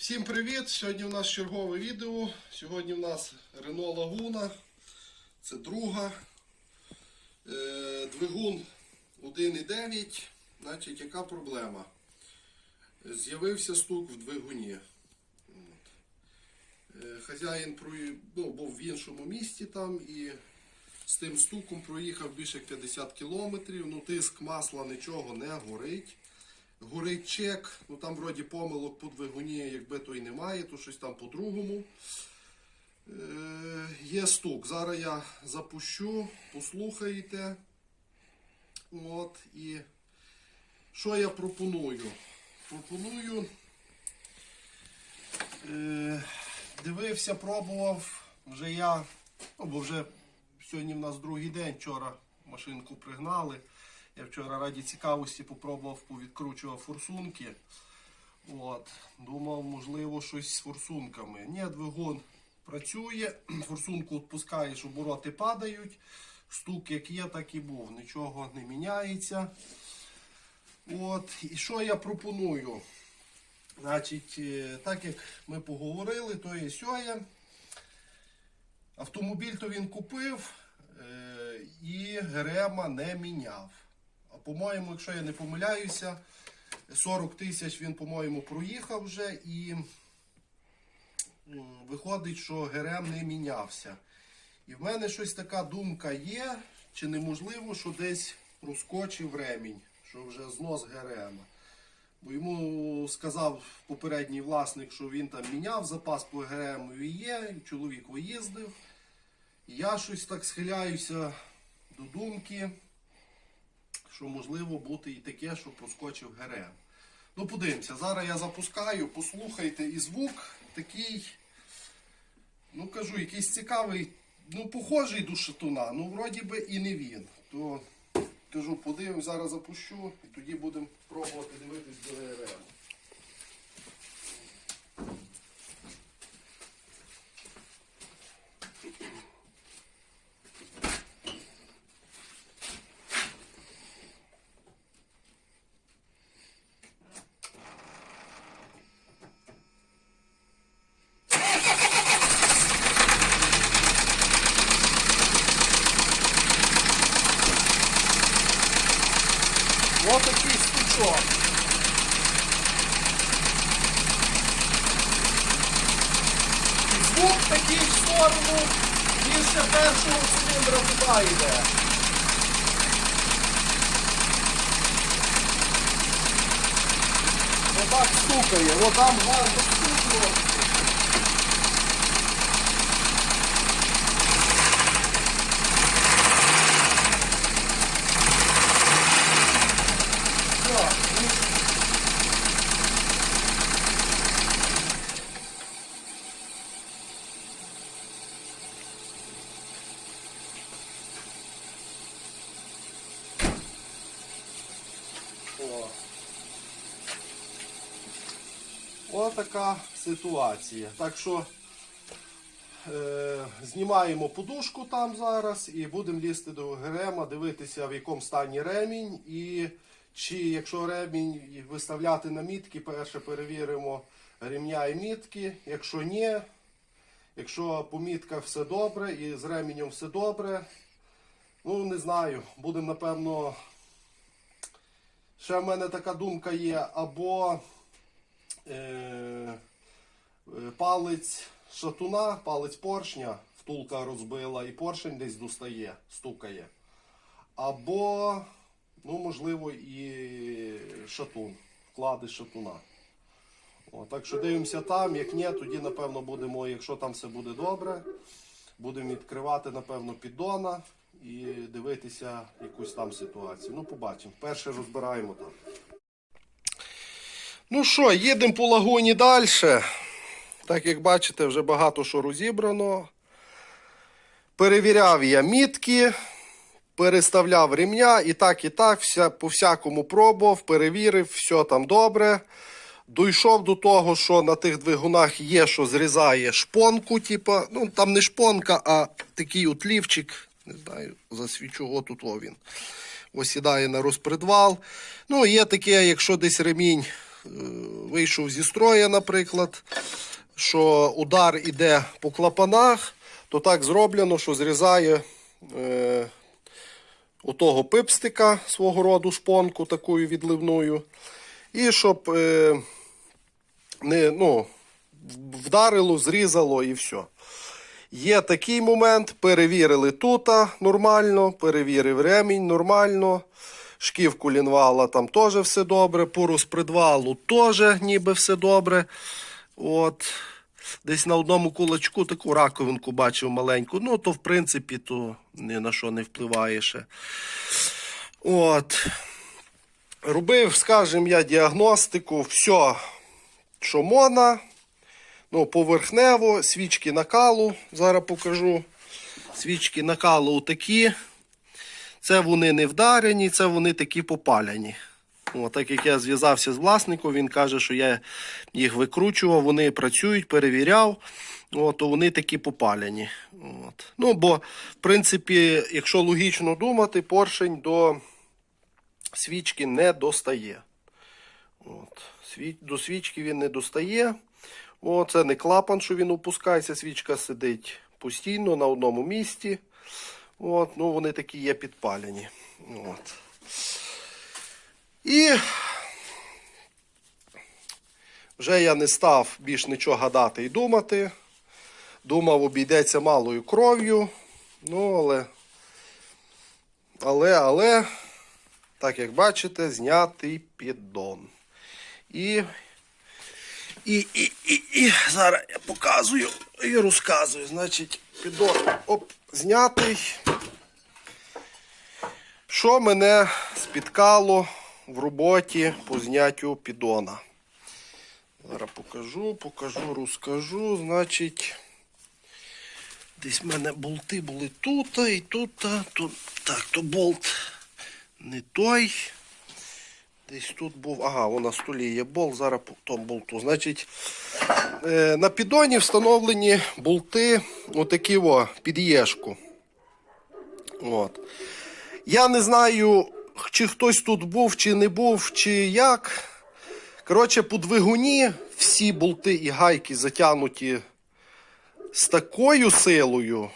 Всім привіт! Сьогодні у нас чергове відео. Сьогодні у нас Renault Laguna. Це друга. Е, Двигун 1.9. Значить, яка проблема? З'явився стук в двигуні. Е, Хазяїн ну, був в іншому місті там і з тим стуком проїхав більше 50 кілометрів. Ну, тиск масла нічого не горить. Горить чек, ну там вроді помилок по двигуні, якби то й немає, то щось там по-другому. Е, є стук. Зараз я запущу, послухаєте. От, і що я пропоную? Пропоную. Е, дивився, пробував. Вже я, ну бо вже сьогодні в нас другий день, вчора машинку пригнали. Я вчора раді цікавості попробував, повідкручував форсунки. От. Думав, можливо, щось з форсунками. Ні, двигун працює, форсунку відпускаєш, обороти падають. Стук як є, так і був. Нічого не міняється. От. І що я пропоную? Значить, е, так як ми поговорили, то є сьоє. Автомобіль то він купив е, і Грема не міняв. По-моєму, якщо я не помиляюся, 40 тисяч він, по-моєму, проїхав вже і виходить, що ГРМ не мінявся. І в мене щось така думка є, чи неможливо, що десь розкочив ремінь, що вже знос ГРМ. Бо йому сказав попередній власник, що він там міняв запас по ГРМ і є, чоловік виїздив. Я щось так схиляюся до думки, що можливо бути і таке, що проскочив ГРМ. Ну, подивимося, зараз я запускаю, послухайте, і звук такий, ну кажу, якийсь цікавий, ну, похожий до шатуна, ну вроді би і не він. То кажу, подивимось, зараз запущу і тоді будемо пробувати дивитись до ГРМ. Ось такий стучок. І звук сторону більше першого циліндра туди йде. Отак стукає, отам гарно стукнуло. Все, ну, О. Ось така ситуація. Так що е, знімаємо подушку там зараз і будемо лізти до ГРМа, дивитися в якому стані ремінь. І чи якщо ремінь виставляти на мітки, перше перевіримо ремня і мітки. Якщо ні, якщо по мітках все добре і з ременем все добре, ну не знаю, будемо напевно. Ще в мене така думка є, або е, палець шатуна, палець поршня, втулка розбила і поршень десь достає, стукає. Або, ну, можливо, і шатун, вклади шатуна. О, так що дивимося там, як ні, тоді, напевно, будемо, якщо там все буде добре, будемо відкривати, напевно, піддона і дивитися якусь там ситуацію. Ну, побачимо. Перше розбираємо там. Ну що, їдемо по лагуні далі. Так як бачите, вже багато що розібрано. Перевіряв я мітки, переставляв ремня і так, і так, вся, по всякому пробував, перевірив, все там добре. Дійшов до того, що на тих двигунах є, що зрізає шпонку, типа, ну там не шпонка, а такий от лівчик. Не знаю, засвічу, от тут він. Осідає на розпредвал. Ну, є таке, якщо десь ремінь е, вийшов зі строя, наприклад, що удар іде по клапанах, то так зроблено, що зрізає е, отого пипстика свого роду шпонку такою відливною. І щоб е, не, ну, вдарило, зрізало і все. Є такий момент, перевірили тута нормально, перевірив ремінь нормально. Шківку лінвала там теж все добре, по розпредвалу теж ніби все добре. От. Десь на одному кулачку таку раковинку бачив маленьку. Ну, то в принципі то ні на що не впливає ще. От. Робив, скажімо, я діагностику, все, що можна. Ну, поверхнево, свічки накалу, зараз покажу. Свічки накалу такі. Це вони не вдарені, це вони такі попаляні. О, так як я зв'язався з власником, він каже, що я їх викручував, вони працюють, перевіряв, то вони такі попаляні. От. Ну, бо, в принципі, якщо логічно думати, поршень до свічки не достає. От. До свічки він не достає. О, це не клапан, що він опускається, свічка сидить постійно на одному місці. От, ну, вони такі є підпалені. От. І вже я не став більш нічого гадати і думати. Думав, обійдеться малою кров'ю. Ну, але, але, але, так як бачите, знятий піддон. І, і, і, і, і зараз я показую і розказую. Значить, піддон оп, знятий. Що мене спіткало в роботі по зняттю піддона? Зараз покажу, покажу, розкажу. Значить, десь в мене болти були тут і тут. тут. Так, то болт не той. Десь тут був. Ага, вон на столі є болт, зараз по тому болту. Значить, е, на піддоні встановлені болти, отакі о, під. От. Я не знаю, чи хтось тут був, чи не був, чи як. Коротше, по двигуні всі болти і гайки затягнуті з такою силою,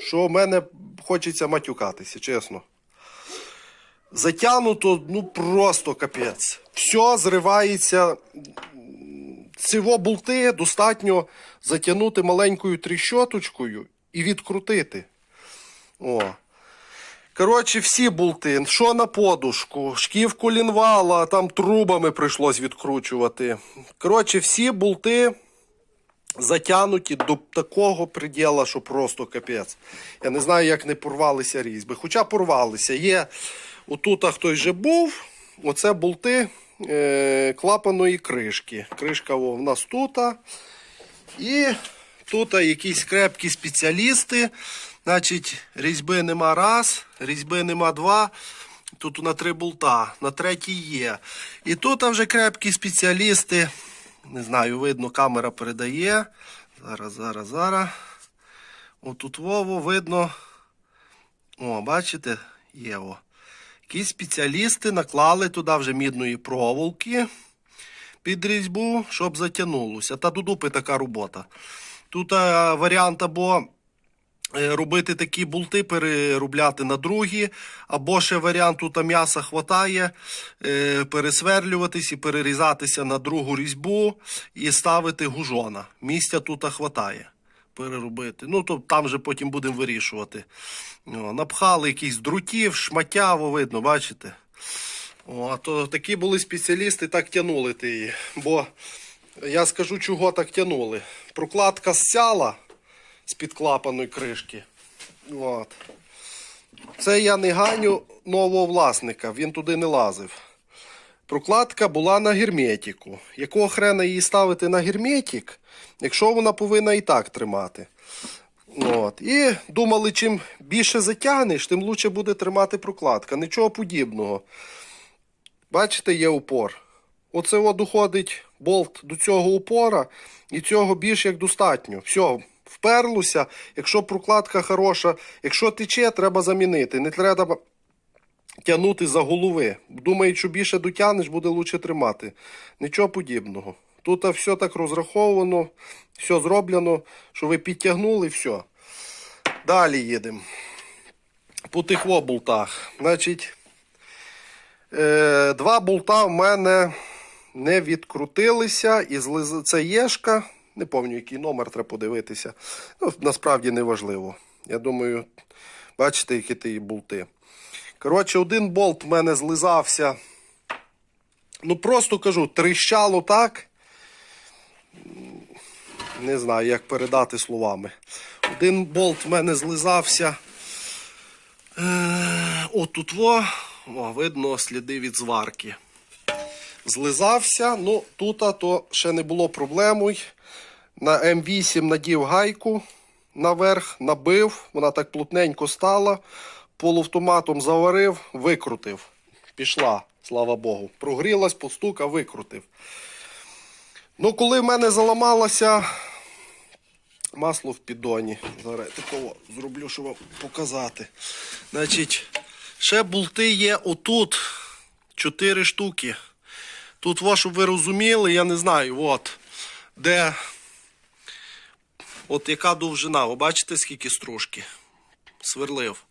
що в мене хочеться матюкатися, чесно. Затягнуто, ну просто капець. Все зривається. Цього болти достатньо затягнути маленькою тріщоточкою і відкрутити. О. Коротше, всі болти, що на подушку, шківку лінвала, там трубами прийшлось відкручувати. Коротше, всі болти затягнуті до такого приділа, що просто капець. Я не знаю, як не порвалися різьби. Хоча порвалися. Є отут хтось вже був. Оце болти е, клапаної кришки. Кришка о, в нас тут. І тут якісь крепкі спеціалісти. Значить, різьби нема раз, різьби нема два. Тут на три болта, на третій є. І тут вже крепкі спеціалісти. Не знаю, видно, камера передає. Зараз, зараз, зараз. Отут Вову видно. О, бачите, є о. Якісь спеціалісти наклали туди вже мідної проволоки під різьбу, щоб затягнулося. Та до дупи така робота. Тут а, варіант або е, робити такі болти, переробляти на другі, або ще варіант тут м'яса хватає, е, пересверлюватись і перерізатися на другу різьбу і ставити гужона. Місця тут хватає. Переробити. Ну, то там вже потім будемо вирішувати. Напхали якісь друтів, шматяво, видно, бачите? О, а то такі були спеціалісти, так тянули ти її. Бо я скажу, чого так тянули. Прокладка зсяла з-під клапаної кришки. От. Це я не ганю нового власника, він туди не лазив. Прокладка була на герметику. Якого хрена її ставити на герметик, якщо вона повинна і так тримати. От. І думали, чим більше затягнеш, тим краще буде тримати прокладка. Нічого подібного. Бачите, є упор. Оце от доходить болт до цього упора, і цього більш як достатньо. Все, вперлося. Якщо прокладка хороша, якщо тече, треба замінити. Не треба тягнути за голови. Думають, що більше дотягнеш, буде лучше тримати. Нічого подібного. Тут все так розраховано, все зроблено, що ви підтягнули, все. Далі їдемо. По тих болтах. Значить, е, два болта в мене не відкрутилися. І. Це єшка. Не пам'ятаю, який номер треба подивитися. Ну, насправді не важливо. Я думаю, бачите, які ті болти. Коротше, один болт в мене злизався. Ну, просто кажу, тріщало так. Не знаю, як передати словами. Один болт в мене злизався. Е, отут во. О, видно сліди від зварки. Злизався, ну тут то ще не було проблемою. На М8 надів гайку наверх, набив, вона так плотненько стала, полуавтоматом заварив, викрутив. Пішла, слава Богу. Прогрілась, постукав, викрутив. Ну, коли в мене заламалося масло в піддоні. Зараз такого зроблю, щоб вам показати. Значить, ще болти є отут. Чотири штуки. Тут, во, щоб ви розуміли, я не знаю, от, де. От яка довжина. Ви бачите, скільки стружки? Сверлив.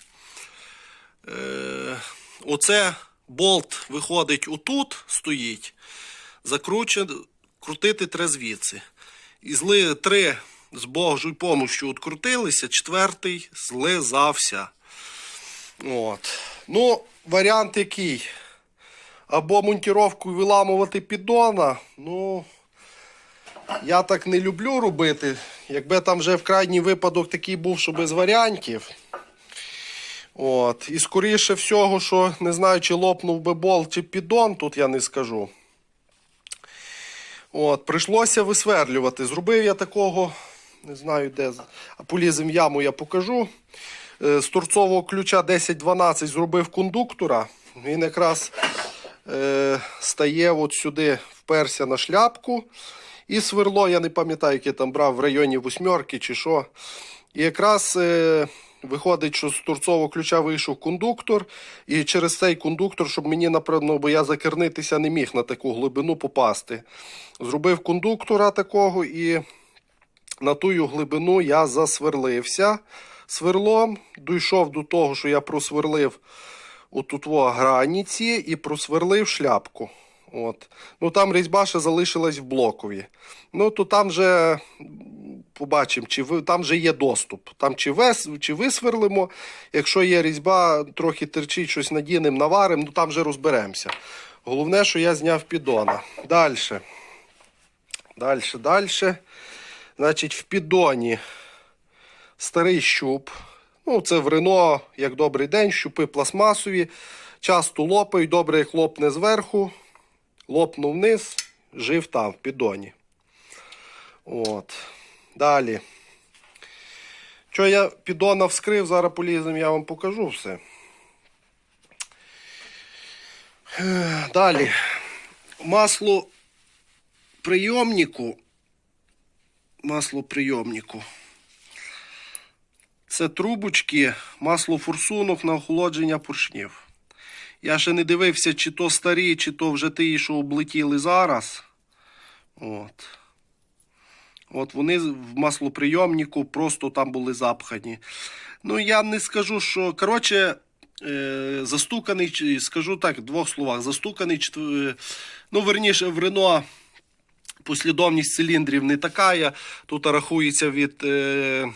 Е, оце болт виходить отут, стоїть. Закручен, крутити треба звідси. І зли три з Божою помощю открутилися, четвертий злизався. От. Ну, варіант який? Або монтіровку виламувати піддона. Ну, я так не люблю робити. Якби там вже в крайній випадок такий був, що без варіантів. От. І скоріше всього, що не знаю, чи лопнув би болт, чи піддон, тут я не скажу. От, прийшлося висверлювати. Zробив я такого, не знаю де, а полізем яму я покажу. Е, З торцового ключа 10-12 зробив кондуктора. Він якраз е, стає от сюди, вперся на шляпку. І сверло, я не пам'ятаю, яке там брав в районі восьмерки чи що. І якраз е, виходить, що з торцового ключа вийшов кондуктор. І через цей кондуктор, щоб мені напевно, бо я закернитися не міг на таку глибину попасти. Зробив кондуктора такого і на тую глибину я засверлився сверлом. Дійшов до того, що я просверлив отут граніці і просверлив шляпку. От. Ну там різьба ще залишилась в блокові. Ну то там вже побачимо, чи ви, там вже є доступ. Там чи, вес, чи висверлимо. Якщо є різьба, трохи терчить, щось надінемо, наваримо, ну там вже розберемося. Головне, що я зняв піддона. Далі. Далі, далі. Значить, в піддоні старий щуп. Ну, це в Рено, як добрий день, щупи пластмасові. Часто лопають, добре, як лопне зверху, лопнув вниз, жив там, в піддоні. От. Далі. Що я піддона вскрив, зараз полізем, я вам покажу все. Далі. Масло прийомнику. Масло прийомнику. Це трубочки, масло форсунок на охолодження поршнів. Я ще не дивився, чи то старі, чи то вже ті, що облетіли зараз. От. От вони в маслоприйомнику просто там були запхані. Ну, я не скажу, що. Коротше, е, застуканий, скажу так, в двох словах. Застуканий, е, ну, верніше, в Рено послідовність циліндрів не така. Тут рахується від е,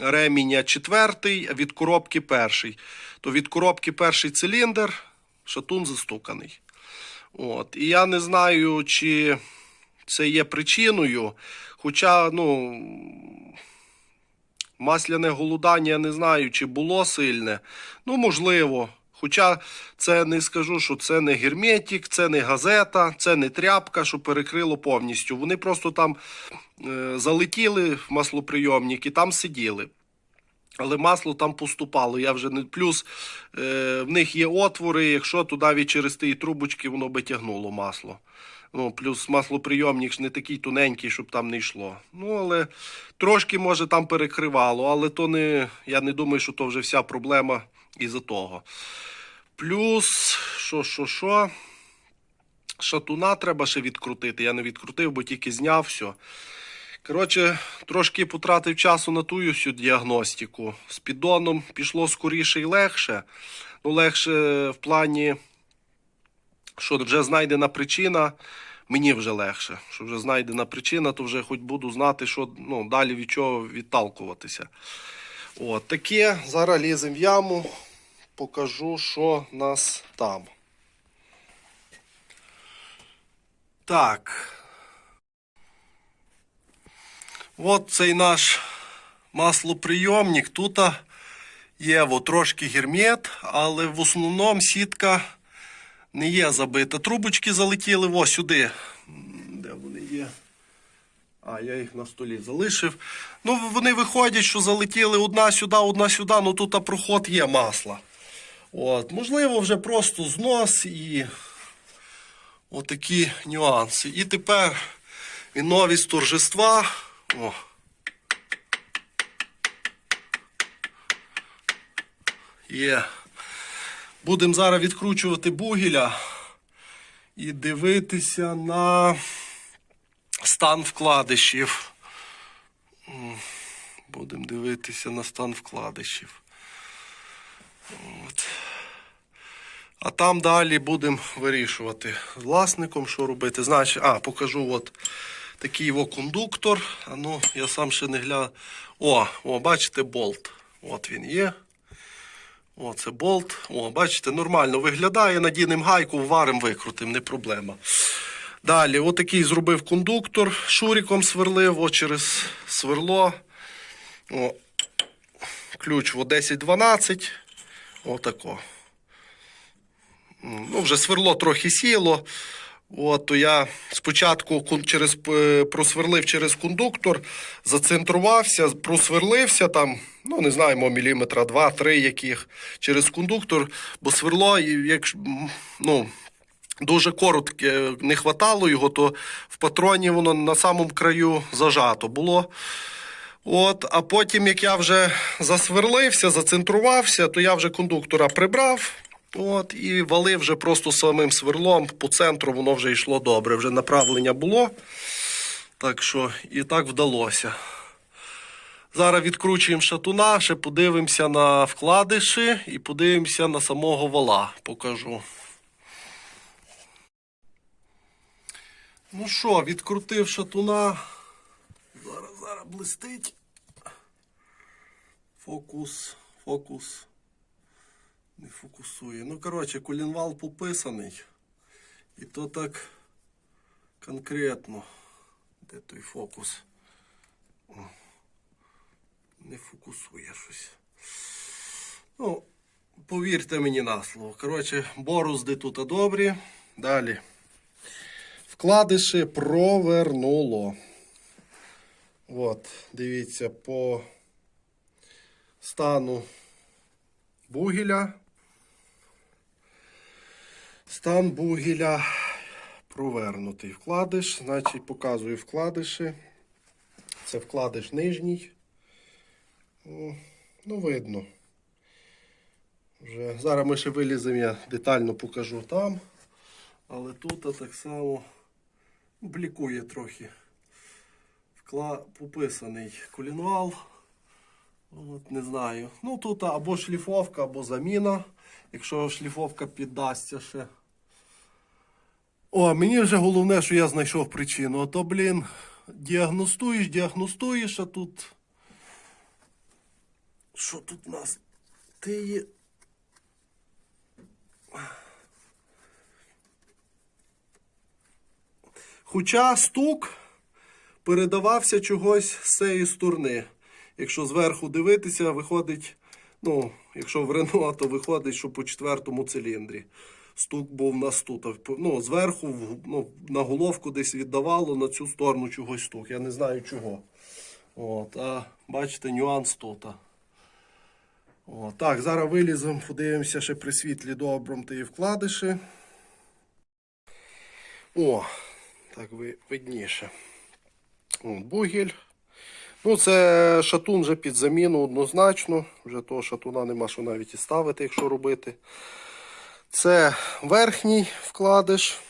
реміння четвертий, а від коробки перший. То від коробки перший циліндр, шатун застуканий. От. І я не знаю, чи це є причиною. Хоча, ну, масляне голодання я не знаю, чи було сильне. Ну, можливо. Хоча це не скажу, що це не герметик, це не газета, це не тряпка, що перекрило повністю. Вони просто там е, залетіли в маслоприйомник і там сиділи. Але масло там поступало. Я вже не плюс е, в них є отвори. Якщо туди навіть через ті трубочки воно би тягнуло масло. Ну, плюс маслоприйомник ж не такий тоненький, щоб там не йшло. Ну, але трошки, може, там перекривало, але то не, я не думаю, що то вже вся проблема із-за того. Плюс, що, що, що. Шатуна треба ще відкрутити. Я не відкрутив, бо тільки зняв все. Коротше, трошки потратив часу на ту всю діагностику. З піддоном пішло скоріше і легше. Ну, легше в плані, що вже знайдена причина, мені вже легше. Що вже знайдена причина, то вже хоч буду знати, що ну, далі від чого відталкуватися. От таке. Зараз ліземо в яму, покажу, що нас там. Так. От цей наш маслоприйомник. Тут є от, трошки гермет, але в основному сітка не є забита. Трубочки залетіли ось сюди. Де вони є? А, я їх на столі залишив. Ну, вони виходять, що залетіли одна сюди, одна сюди, ну тут проход є масла. От, можливо, вже просто знос і отакі нюанси. І тепер і нові з торжества. О. Є. Будемо зараз відкручувати бугіля і дивитися на стан вкладишів. Будемо дивитися на стан вкладишів. От. А там далі будемо вирішувати власником, що робити. Значить, а, покажу от такий його кондуктор. А ну, я сам ще не гляну. О, о, бачите, болт. От він є. О, це болт. О, бачите, нормально виглядає. Надінемо гайку, варимо, викрутимо, не проблема. Далі, отакий зробив кондуктор, шуріком сверлив, о, через сверло. О, ключ в 10-12. Отако. Ну, вже сверло трохи сіло. От, то я спочатку через, е, просверлив через кондуктор, зацентрувався, просверлився там, ну не знаємо, міліметра два-три яких через кондуктор, бо сверло, як, ну, дуже коротке, не хватало його, то в патроні воно на самому краю зажато було. От, а потім, як я вже засверлився, зацентрувався, то я вже кондуктора прибрав. От, і валив вже просто самим сверлом по центру, воно вже йшло добре. Вже направлення було. Так що і так вдалося. Зараз відкручуємо шатуна, ще подивимося на вкладиші і подивимося на самого вала. Покажу. Ну що, відкрутив шатуна. Зараз, зараз блистить. Фокус, фокус. Не фокусує. Ну, коротше, колінвал пописаний. І то так конкретно. Де той фокус? О, не фокусує щось. Ну, повірте мені на слово. Коротше, борозди тут добрі. Далі. Вкладиші провернуло. От, дивіться, по стану бугеля. Стан бугеля провернутий вкладиш. Значить, показую вкладиші. Це вкладиш нижній. Ну, видно. Вже. Зараз ми ще виліземо, я детально покажу там. Але тут так само блікує трохи. Вкла... Пописаний колінвал. От, не знаю. Ну тут або шліфовка, або заміна. Якщо шліфовка піддасться ще. О, мені вже головне, що я знайшов причину. А то, блін, діагностуєш, діагностуєш, а тут. Що тут у нас? Ти є. Хоча стук передавався чогось з цієї сторони. Якщо зверху дивитися, виходить, ну, якщо в Рено, то виходить, що по четвертому циліндрі. Стук був на тут. Ну, зверху ну, на головку десь віддавало на цю сторону чогось стук. Я не знаю чого. От, а бачите, нюанс тут. О, так, зараз виліземо, подивимося ще при світлі добром та і вкладиші. О, так ви, видніше. От, бугель. Ну, це шатун вже під заміну однозначно. Вже того шатуна нема що навіть і ставити, якщо робити. Це верхній вкладиш.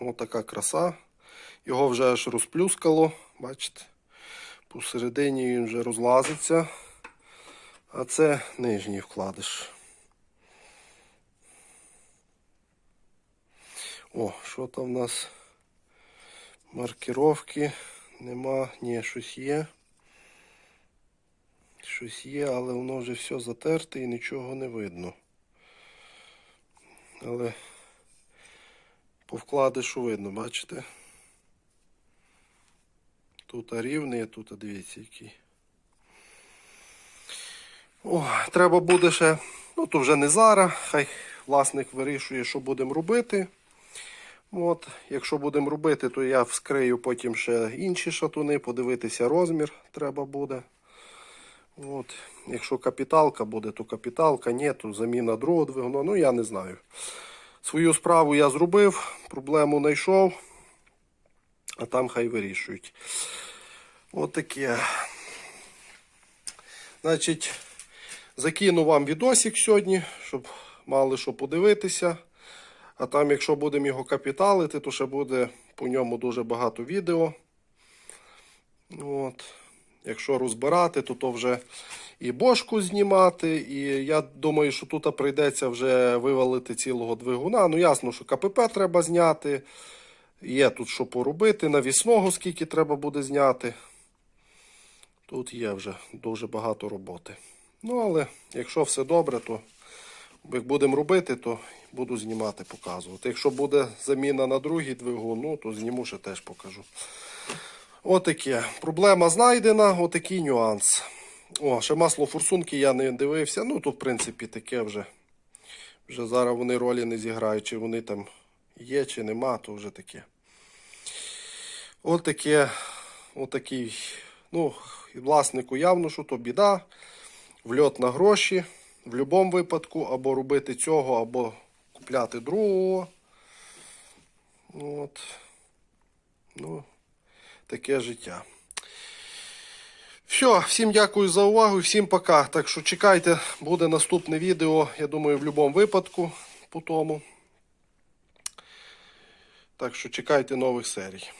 Ось така краса. Його вже аж розплюскало, бачите? Посередині він вже розлазиться. А це нижній вкладиш. О, що там в нас? Маркировки нема. Ні, щось є. Щось є, але воно вже все затерте і нічого не видно. Але по вкладишу видно, бачите? Тут рівний, а тут дивіться який. О, треба буде ще, ну то вже не зараз, хай власник вирішує, що будемо робити. От, якщо будемо робити, то я вскрию потім ще інші шатуни, подивитися розмір треба буде. От. Якщо капіталка буде, то капіталка, ні, то заміна другого. Ну я не знаю. Свою справу я зробив, проблему знайшов, а там хай вирішують. От таке. Значить, закину вам відосик сьогодні, щоб мали що подивитися. А там, якщо будемо його капіталити, то ще буде по ньому дуже багато відео. От. Якщо розбирати, то то вже і бошку знімати. І я думаю, що тут прийдеться вже вивалити цілого двигуна. Ну, ясно, що КПП треба зняти. Є тут що поробити. Навісного скільки треба буде зняти. Тут є вже дуже багато роботи. Ну, але якщо все добре, то як будемо робити, то буду знімати, показувати. Якщо буде заміна на другий двигун, ну, то зніму ще теж покажу. Отаке. Проблема знайдена, отакий нюанс. О, ще масло форсунки я не дивився. Ну, то, в принципі, таке вже. Вже зараз вони ролі не зіграють, чи вони там є, чи нема, то вже таке. Отаке, отакий. Ну, власнику явно, що то біда. Вльот на гроші. В будь-якому випадку, або робити цього, або купляти другого. От. Ну, таке життя. Все, всім дякую за увагу, всім пока. Так що чекайте, буде наступне відео, я думаю, в будь-якому випадку по тому. Так що чекайте нових серій.